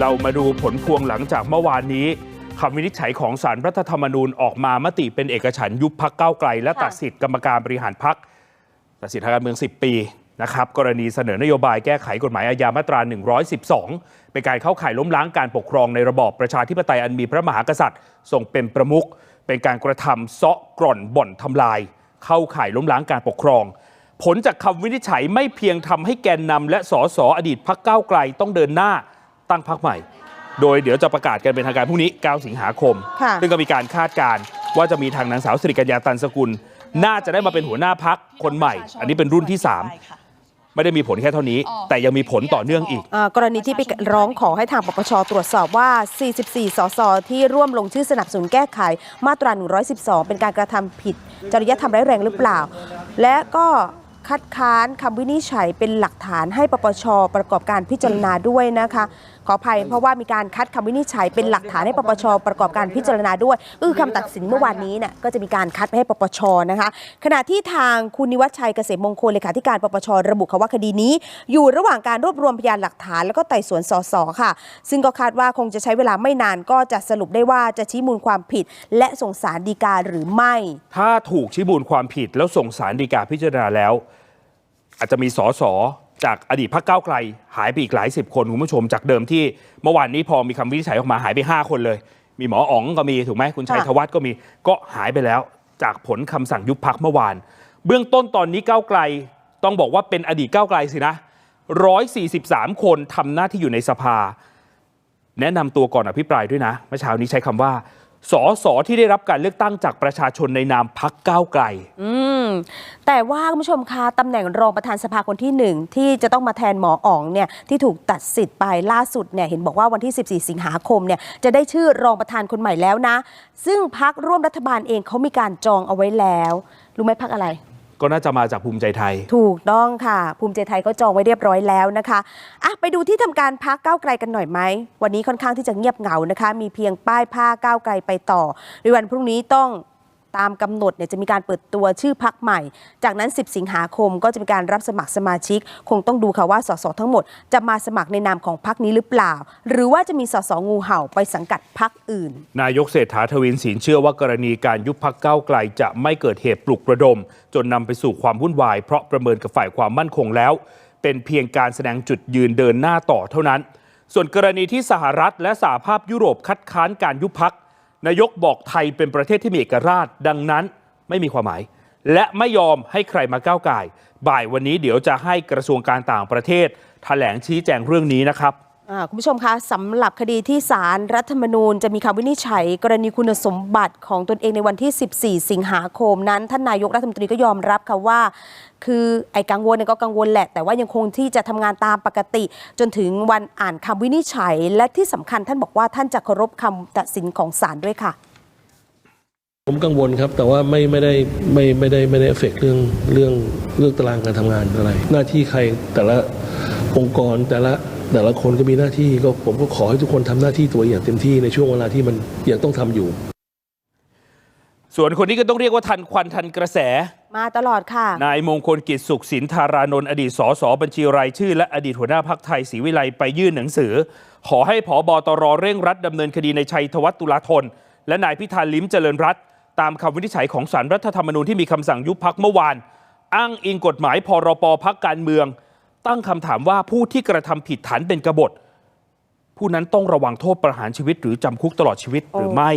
เรามาดูผลพวงหลังจากเมื่อวานนี้คำวินิจฉัยของสารรัฐธรรมนูญออกมามติเป็นเอกฉันยุบพักเก้าไกล และตัดสิทธิกรรมการบริหารพักตัดสิทธิทางการเมือง 10 ปีนะครับกรณีเสนอนโยบายแก้ไขกฎหมายอาญามาตรา 112 เป็นการเข้าข่ายล้มล้างการปกครองในระบอบประชาธิปไตยอันมีพระมหากษัตริย์ทรงเป็นประมุขเป็นการกระทำเซาะกร่อนบ่อนทำลาย เข้าข่ายล้มล้างการปกครอง ผลจากคำวินิจฉัยไม่เพียงทำให้แกนนำและสสอดีตพักเก้าไกลต้องเดินหน้า ตั้งพักใหม่ โดยเดี๋ยวจะประกาศกันเป็นทางการพรุ่งนี้ 9 สิงหาคมค่ะซึ่งก็มีการคาดการณ์ว่าจะมีทางนางสาวสิริกัญญาตันสกุล น่าจะได้มาเป็นหัวหน้าพักคนใหม่ อันนี้เป็นรุ่นที่ 3ไม่ได้มีผลแค่เท่านี้ แต่ยังมีผลต่อเนื่องอีกอ่ากรณีที่ไปร้องขอให้ทางปปชตรวจสอบว่า 44 สส ที่ร่วมลงชื่อสนับสนุนแก้ไข มาตรา 112 เป็นการกระทำผิด จริยธรรมร้ายแรงหรือเปล่า และก็คัดค้านคำวินิจฉัยเป็นหลักฐานให้ปปชประกอบการพิจารณาด้วยนะคะ ขออภัยเพราะว่ามีการคัดคำวินิจฉัยเป็นหลักฐานให้ปปชประกอบการพิจารณาด้วยก็คือคำตัดสินเมื่อวานนี้เนี่ยก็จะมีการคัดไปให้ปปชนะคะขณะที่ทางคุณนิวัชชัยเกษมมงคลเลขาธิการปปชระบุค่ะว่าคดีนี้ อยู่ระหว่างการรวบรวมพยานหลักฐาน แล้วก็ไต่สวนสสค่ะ ซึ่งก็คาดว่าคงจะใช้เวลาไม่นานก็จะสรุปได้ว่าจะชี้มูลความผิด และส่งสารดีกาหรือไม่ ถ้าถูกชี้มูลความผิดแล้วส่งสารดีกาพิจารณาแล้ว อาจจะมีสส จากอดีตพักเก้าวไกล หายไปอีกหลายสิบคนคุณผู้ชมจากเดิมที่เมื่อวานนี้พอมีคำวินิจฉัยออกมาหายไป 5 คนเลย มีหมออ๋องก็มีถูกไหมคุณชัยค่ะธวัฒน์ก็มีก็หายไปแล้ว จากผลคำสั่งยุบพักเมื่อวาน เบื้องต้นตอนนี้ก้าวไกลต้องบอกว่าเป็นอดีตก้าวไกลสินะ143 คนทำหน้าที่อยู่ในสภา แนะนำตัวก่อนอภิปรายด้วยนะเมื่อเช้านี้ใช้คำว่า สอสอที่ได้รับการเลือกตั้งจากประชาชนในนามพักก้าวไกล อืม แต่ว่าคุณผู้ชมคะตำแหน่งรองประธานสภาคนที่หนึ่งที่จะต้องมาแทนหมออ๋องเนี่ยที่ถูกตัดสิทธิ์ไปล่าสุดเนี่ยเห็นบอกว่าวันที่ 14 สิงหาคมเนี่ยจะได้ชื่อรองประธานคนใหม่แล้วนะ ซึ่งพักร่วมรัฐบาลเองเขามีการจองเอาไว้แล้ว รู้ไหมพักอะไร ก็น่าจะมาจากภูมิใจไทย ถูกต้องค่ะ ภูมิใจไทยก็จองไว้เรียบร้อยแล้วนะคะอะไปดูที่ทำการพักก้าวไกลกันหน่อยไหม วันนี้ค่อนข้างที่จะเงียบเหงานะคะ มีเพียงป้ายผ้าก้าวไกลไปต่อในวันพรุ่งนี้ต้อง ตามกำหนดเนี่ยจะมีการเปิดตัวชื่อพักใหม่ จากนั้น 10 สิงหาคมก็จะมีการรับสมัครสมาชิก คงต้องดูค่ะว่าสสทั้งหมด จะมาสมัครในนามของพักนี้หรือเปล่า หรือว่าจะมีสสงูเห่าไปสังกัดพักอื่น นายกเศรษฐาทวินสินเชื่อว่ากรณีการยุบพักเก้าไกลจะไม่เกิดเหตุปลุกระดม จนนำไปสู่ความวุ่นวาย เพราะประเมินกับฝ่ายความมั่นคงแล้ว เป็นเพียงการแสดงจุดยืนเดินหน้าต่อเท่านั้น ส่วนกรณีที่สหรัฐและสหภาพยุโรปคัดค้านการยุบพัก นายกบอกไทยเป็นประเทศที่มีเอกราช ดังนั้นไม่มีความหมาย และไม่ยอมให้ใครมาก้าวไก่บ่ายวันนี้เดี๋ยวจะให้กระทรวงการต่างประเทศแถลงชี้แจงเรื่องนี้นะครับ คุณผู้ชมคะสำหรับคดีที่ศาลรัฐธรรมนูญจะมีคำวินิจฉัย กรณีคุณสมบัติของตนเองในวันที่ 14 สิงหาคมนั้น ท่านนายกรัฐมนตรีก็ยอมรับค่ะว่า คือไอ้กังวลเนี่ยก็กังวลแหละ แต่ว่ายังคงที่จะทำงานตามปกติ จนถึงวันอ่านคำวินิจฉัย และที่สำคัญท่านบอกว่าท่านจะเคารพคำตัดสินของศาลด้วยค่ะ ผมกังวลครับแต่ว่าไม่ไม่ได้ไม่ไม่ได้ไม่ได้เอฟเฟกเรื่องเรื่องเรื่องตารางการทำงานอะไร หน้าที่ใครแต่ละองค์กรแต่ละ แต่ละคนก็มีหน้าที่ก็ผมก็ขอให้ทุกคนทำหน้าที่ตัวอย่างเต็มที่ในช่วงเวลาที่มันยังต้องทำอยู่ ส่วนคนนี้ก็ต้องเรียกว่าทันควันทันกระแส มาตลอดค่ะ นายมงคลกิจสุขสินธารานนท์อดีตสสบัญชีรายชื่อ และอดีตหัวหน้าพักไทยศรีวิไลไปยื่นหนังสือ ขอให้ผอบตรเร่งรัดดำเนินคดีในชัยธวัฒน์ตุลาธน และนายพิธาลิ้มเจริญรัตน์ตามคำวินิจฉัยของสารรัฐธรรมนูญที่มีคำสั่งยุบพักเมื่อวาน อ้างอิงกฎหมายพรปพักการเมือง ตั้งคำถามว่าผู้ที่กระทำผิดฐานเป็นกบฏ ผู้นั้นต้องระวังโทษประหารชีวิตหรือจำคุกตลอดชีวิตหรือไม่